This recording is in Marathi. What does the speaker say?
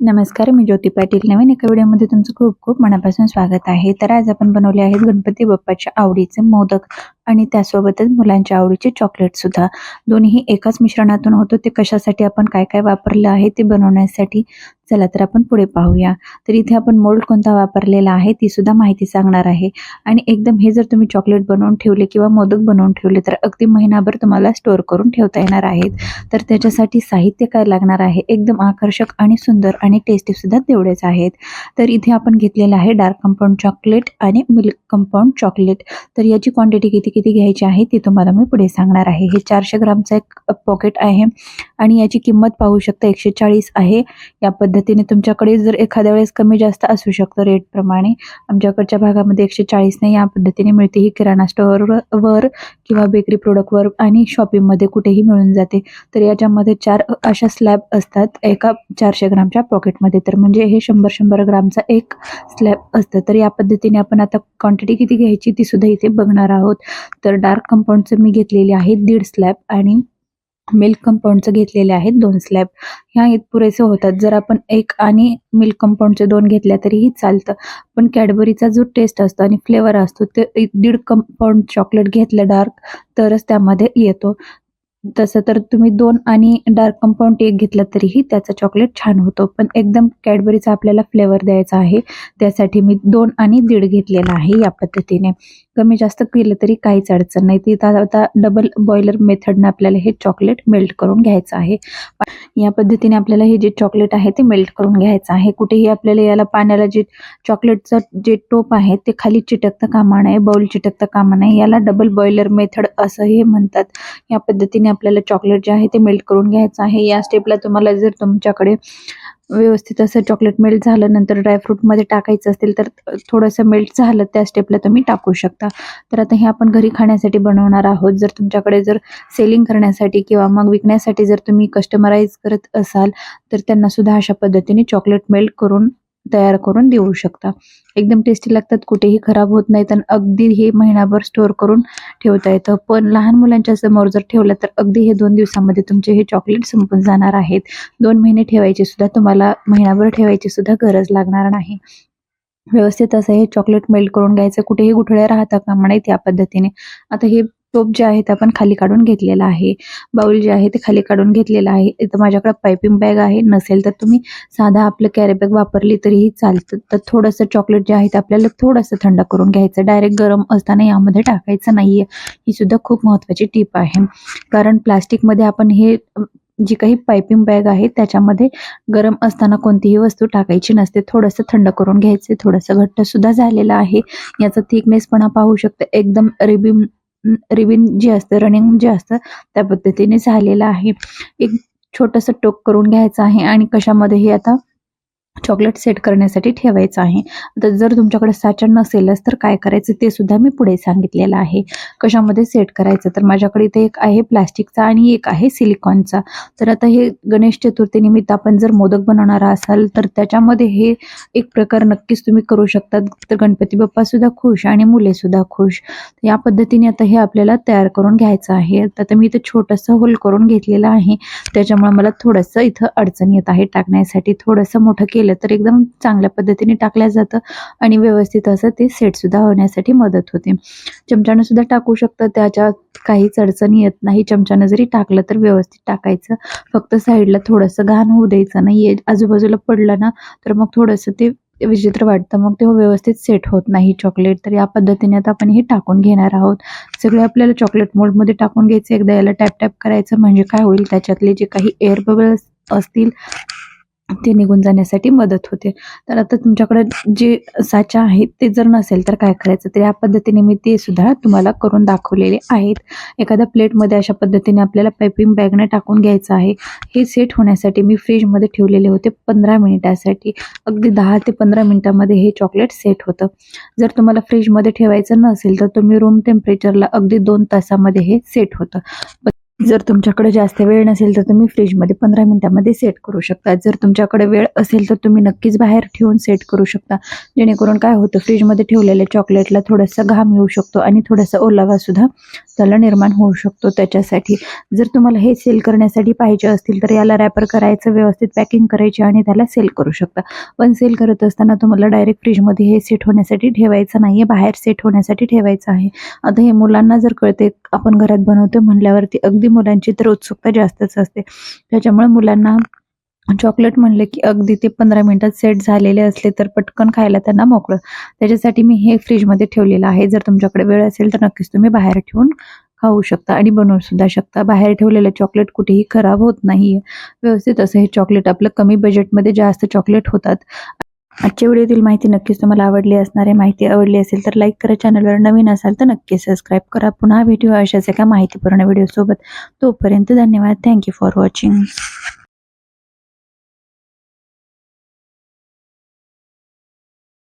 नमस्कार मी ज्योती पाटील. नवीन एका व्हिडिओमध्ये तुमचं खूप खूप मनापासून स्वागत आहे. तर आज आपण बनवले आहेत गणपती बाप्पाच्या आवडीचे मोदक. आणि त्यासोबतच मुलांच्या आवडीचे चॉकलेट सुद्धा. दोन्ही एकाच मिश्रणातून होतो. ते कशासाठी आपण काय काय वापरलं आहे ते बनवण्यासाठी चला तर आपण पुढे पाहूया. तर इथे आपण मोल्ड कोणता वापरलेला आहे ती सुद्धा माहिती सांगणार आहे. आणि एकदम हे जर तुम्ही चॉकलेट बनवून ठेवले किंवा मोदक बनवून ठेवले तर अगदी महिनाभर तुम्हाला स्टोअर करून ठेवता येणार आहेत. तर त्याच्यासाठी साहित्य काय लागणार आहे? एकदम आकर्षक आणि सुंदर आणि टेस्टी सुद्धा तेवढेच आहेत. तर इथे आपण घेतलेलं आहे डार्क कंपाऊंड चॉकलेट आणि मिल्क कंपाऊंड चॉकलेट तर याची क्वांटिटी किती किती घ्यायची आहे ते तुम्हाला मी पुढे सांगणार आहे. हे चारशे ग्रामचं एक पॉकेट आहे. आणि याची किंमत पाहू शकता एकशे चाळीस आहे. या पद्धतीने तुमच्याकडे जर एखाद्या वेळेस कमी जास्त असू शकतं रेटप्रमाणे आमच्याकडच्या भागामध्ये एकशे चाळीसने या पद्धतीने मिळते. ही किराणा स्टोअरवर वर किंवा बेकरी प्रोडक्टवर आणि शॉपिंगमध्ये कुठेही मिळून जाते. तर याच्यामध्ये चार अशा स्लॅब असतात. एका चारशे ग्रामच्या पॉकेटमध्ये तर म्हणजे हे शंभर शंभर ग्रामचा एक स्लॅब असतं. तर या पद्धतीने आपण आता क्वांटिटी किती घ्यायची ती सुद्धा इथे बघणार आहोत. तर डार्क कंपाऊंडचं मी घेतलेली आहे दीड स्लॅब आणि मिल्क कंपाऊंडचं घेतलेले आहेत दोन स्लॅब ह्या इत पुरेसे होतात. जर आपण एक आणि मिल्क कंपाऊंडचे दोन घेतल्या तरीही चालतं. पण कॅडबरीचा जो टेस्ट असतो आणि फ्लेवर असतो ते दीड कंपाऊंड चॉकलेट घेतलं डार्क तरच त्यामध्ये येतो. तसं तर तुम्ही दोन आणि डार्क कंपाऊंड एक घेतला तरीही त्याचा चॉकलेट छान होतो. पण एकदम कॅडबरीचा आपल्याला फ्लेवर द्यायचा आहे. त्यासाठी मी दोन आणि दीड घेतलेला आहे या पद्धतीने. कमी जास्त केलं तरी काहीच अडचण नाही. ती आता आता डबल बॉयलर मेथडनं आपल्याला हे चॉकलेट मेल्ट करून घ्यायचं आहे. या पद्धतीने आपल्याला हे जे चॉकलेट आहे ते मेल्ट करून घ्यायचं आहे. कुठेही आपल्याला याला पाण्याला जे चॉकलेटचं जे टोप आहे ते खाली चिटकता कामा नये बाउल चिटकता कामा नये. याला डबल बॉयलर मेथड असं हे म्हणतात. या पद्धतीने आपल्याला चॉकलेट जे आहे ते मेल्ट करून घ्यायचं आहे. या स्टेपला तुम्हाला जर तुमच्याकडे व्यवस्थित असं चॉकलेट मेल्ट झालं नंतर ड्रायफ्रूटमध्ये टाकायचं असेल तर थोडंसं मेल्ट झालं त्या स्टेपला तुम्ही टाकू शकता. तर आता हे आपण घरी खाण्यासाठी बनवणार आहोत. जर तुमच्याकडे जर सेलिंग करण्यासाठी किंवा मग विकण्यासाठी जर तुम्ही कस्टमराईज करत असाल तर त्यांना सुद्धा अशा पद्धतीने चॉकलेट मेल्ट करून तयार करून देऊ शकता. एकदम टेस्टी लागतात कुठेही खराब होत नाहीत आणि अगदी हे महिनाभर स्टोअर करून ठेवता येतं. पण लहान मुलांच्या समोर जर ठेवलं तर अगदी हे दोन दिवसामध्ये तुमचे हे चॉकलेट संपून जाणार आहेत. दोन महिने ठेवायचे सुद्धा तुम्हाला महिनाभर ठेवायची सुद्धा गरज लागणार नाही. व्यवस्थित असं हे चॉकलेट मेल्ट करून घ्यायचं. कुठेही गुठळ्या राहता कामा नये त्या पद्धतीने. आता हे टोप जे आहे ते आपण खाली काढून घेतलेला आहे. बाउल जे आहे ते खाली काढून घेतलेलं आहे. इथं माझ्याकडे पायपिंग बॅग आहे. नसेल तर तुम्ही साधा आपलं कॅरी बॅग वापरली तरीही चालतं. तर थोडंसं चॉकलेट जे आहे ते आपल्याला थोडंसं थंड करून घ्यायचं. डायरेक्ट गरम असताना यामध्ये टाकायचं नाहीये. ही सुद्धा खूप महत्त्वाची टीप आहे. कारण प्लास्टिकमध्ये आपण हे जी काही पायपिंग बॅग आहे त्याच्यामध्ये गरम असताना कोणतीही वस्तू टाकायची नसते. थोडंसं थंड करून घ्यायचे. थोडंसं घट्ट सुद्धा झालेलं आहे. याचा थिकनेसपणा पाहू शकतो. एकदम रिबिम रिबिन जे असतं रनिंग जे असतं त्या पद्धतीने झालेलं आहे. एक छोटंसं टोक करून घ्यायचं आहे आणि कशामध्ये हे आता चॉकलेट सेट करण्यासाठी ठेवायचं आहे. आता जर तुमच्याकडे साचा नसेलच तर काय करायचं? ते सुद्धा मी पुढे सांगितलेलं आहे. कशामध्ये सेट करायचं? तर माझ्याकडे इथे एक आहे प्लास्टिकचा आणि एक आहे सिलिकॉनचा. तर आता हे गणेश चतुर्थीनिमित्त आपण जर मोदक बनवणार असाल तर त्याच्यामध्ये हे एक प्रकार नक्कीच तुम्ही करू शकता तर गणपती बाप्पा सुद्धा खुश आणि मुले सुद्धा खुश. या पद्धतीने आता हे आपल्याला तयार करून घ्यायचं आहे. आता मी इथं छोटंसं होल करून घेतलेलं आहे. त्याच्यामुळे मला थोडंसं इथं अडचण येत आहे. टाकण्यासाठी थोडंसं मोठं केलं तर एकदम चांगल्या पद्धतीने टाकल्या जातं आणि व्यवस्थित असं ते सेट सुद्धा होण्यासाठी मदत होते. चमच्यानं सुद्धा टाकू शकतं त्याच्यात काहीच अडचण येत नाही. चमच्यानं जरी टाकलं तर व्यवस्थित टाकायचं. फक्त साईडला थोडंसं घाण होऊ द्यायचं नाही. आजूबाजूला पडलं ना तर मग थोडंसं ते विचित्र वाटतं. मग ते व्यवस्थित सेट होत नाही. चॉकलेट तर या पद्धतीने आता आपण हे टाकून घेणार आहोत. सगळे आपल्याला चॉकलेट मोल्डमध्ये टाकून घ्यायचं. एकदा याला टॅप टॅप करायचं. म्हणजे काय होईल? त्याच्यातले जे काही एअर बबल्स असतील ते निघून जाण्यासाठी मदत होते. तर आता तुमच्याकडे जे साचा आहे ते जर नसेल तर काय करायचं? तर या पद्धतीने मी ते सुद्धा तुम्हाला करून दाखवलेले आहेत. एखाद्या प्लेटमध्ये अशा पद्धतीने आपल्याला पायपिंग बॅगने टाकून घ्यायचं आहे. हे सेट होण्यासाठी मी फ्रीजमध्ये ठेवलेले होते पंधरा मिनिटासाठी. अगदी दहा ते पंधरा मिनिटामध्ये हे चॉकलेट सेट होतं. जर तुम्हाला फ्रीजमध्ये ठेवायचं नसेल तर तुम्ही रूम टेम्परेचरला अगदी दोन तासामध्ये हे सेट होतं. जर तुमच्याकडे जास्त वेळ नसेल तर तुम्ही फ्रीजमध्ये पंधरा मिनिटामध्ये सेट करू शकता. जर तुमच्याकडे वेळ असेल तर तुम्ही नक्कीच बाहेर ठेवून सेट करू शकता. जेणेकरून काय होतं फ्रीजमध्ये ठेवलेल्या चॉकलेटला थोडासा घाम येऊ शकतो आणि थोडासा ओलावा सुद्धा निर्माण होऊ शकतो. त्याच्यासाठी जर तुम्हाला हे सेल करण्यासाठी पाहिजे असतील तर याला रॅपर करायचं व्यवस्थित पॅकिंग करायची आणि त्याला सेल करू शकता. पण सेल करत असताना तुम्हाला डायरेक्ट फ्रीजमध्ये हे सेट होण्यासाठी ठेवायचं नाही आहे बाहेर सेट होण्यासाठी ठेवायचं आहे. आता हे मुलांना जर कळते आपण घरात बनवतो म्हणल्यावरती अगदी मुलांची तर उत्सुकता जास्तच असते. त्याच्यामुळे मुलांना चॉकलेट म्हणले की अगदी ते पंधरा मिनटात सेट झालेले असले तर पटकन खायला त्यांना मोकळं. त्याच्यासाठी मी हे फ्रीजमध्ये ठेवलेलं आहे. जर तुमच्याकडे वेळ असेल तर नक्कीच तुम्ही बाहेर ठेवून खाऊ शकता आणि बनवू सुद्धा शकता. बाहेर ठेवलेलं चॉकलेट कुठेही खराब होत नाही व्यवस्थित असं हे चॉकलेट आपलं कमी बजेटमध्ये जास्त चॉकलेट होतात. आजच्या व्हिडिओतील माहिती नक्कीच तुम्हाला आवडली असणार आहे. माहिती आवडली असेल तर लाईक करा. चॅनलवर नवीन असाल तर नक्की सबस्क्राईब करा. पुन्हा भेटू अशाच एका माहितीपूर्ण व्हिडिओसोबत. तोपर्यंत धन्यवाद. Thank you for watching.